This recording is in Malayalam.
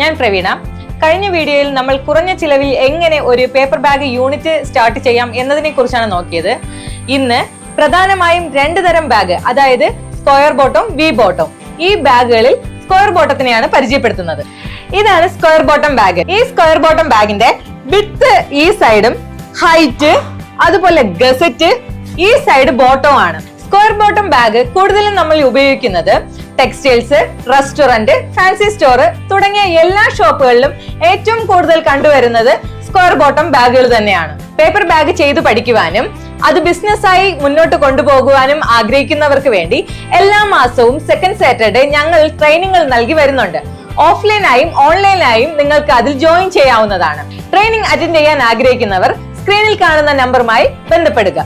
ഞാൻ പ്രവീണ. കഴിഞ്ഞ വീഡിയോയിൽ നമ്മൾ കുറഞ്ഞ ചിലവിൽ എങ്ങനെ ഒരു പേപ്പർ ബാഗ് യൂണിറ്റ് സ്റ്റാർട്ട് ചെയ്യാം എന്നതിനെ കുറിച്ചാണ് നോക്കിയത്. ഇന്ന് പ്രധാനമായും രണ്ട് തരം ബാഗ് അതായത് സ്ക്വയർ ബോട്ടം വി ബോട്ടം ഈ ബാഗുകളിൽ സ്ക്വയർ ബോട്ടത്തിനെയാണ് പരിചയപ്പെടുത്തുന്നത്. ഇതാണ് സ്ക്വയർ ബോട്ടം ബാഗ് ഈ സ്ക്വയർ ബോട്ടം ബാഗിന്റെ വിത്ത് ഈ സൈഡും ഹൈറ്റ് അതുപോലെ ഗസറ്റ് ഈ സൈഡ് ബോട്ടവും ആണ്. സ്ക്വയർ ബോട്ടം ബാഗ് കൂടുതലും നമ്മൾ ഉപയോഗിക്കുന്നത് ടെക്സ്റ്റൈൽസ് റെസ്റ്റോറന്റ് ഫാൻസി സ്റ്റോർ തുടങ്ങിയ എല്ലാ ഷോപ്പുകളിലും ഏറ്റവും കൂടുതൽ കണ്ടുവരുന്നത് സ്ക്വയർ ബോട്ടം ബാഗുകൾ തന്നെയാണ്. പേപ്പർ ബാഗ് ചെയ്തു പഠിക്കുവാനും അത് ബിസിനസ്സായി മുന്നോട്ട് കൊണ്ടുപോകുവാനും ആഗ്രഹിക്കുന്നവർക്ക് വേണ്ടി എല്ലാ മാസവും സെക്കൻഡ് സാറ്റർഡേ ഞങ്ങൾ ട്രെയിനിങ്ങൾ നൽകി വരുന്നുണ്ട്. ഓഫ്ലൈനായും ഓൺലൈനായും നിങ്ങൾക്ക് അതിൽ ജോയിൻ ചെയ്യാവുന്നതാണ്. ട്രെയിനിങ് അറ്റൻഡ് ചെയ്യാൻ ആഗ്രഹിക്കുന്നവർ സ്ക്രീനിൽ കാണുന്ന നമ്പറുമായി ബന്ധപ്പെടുക.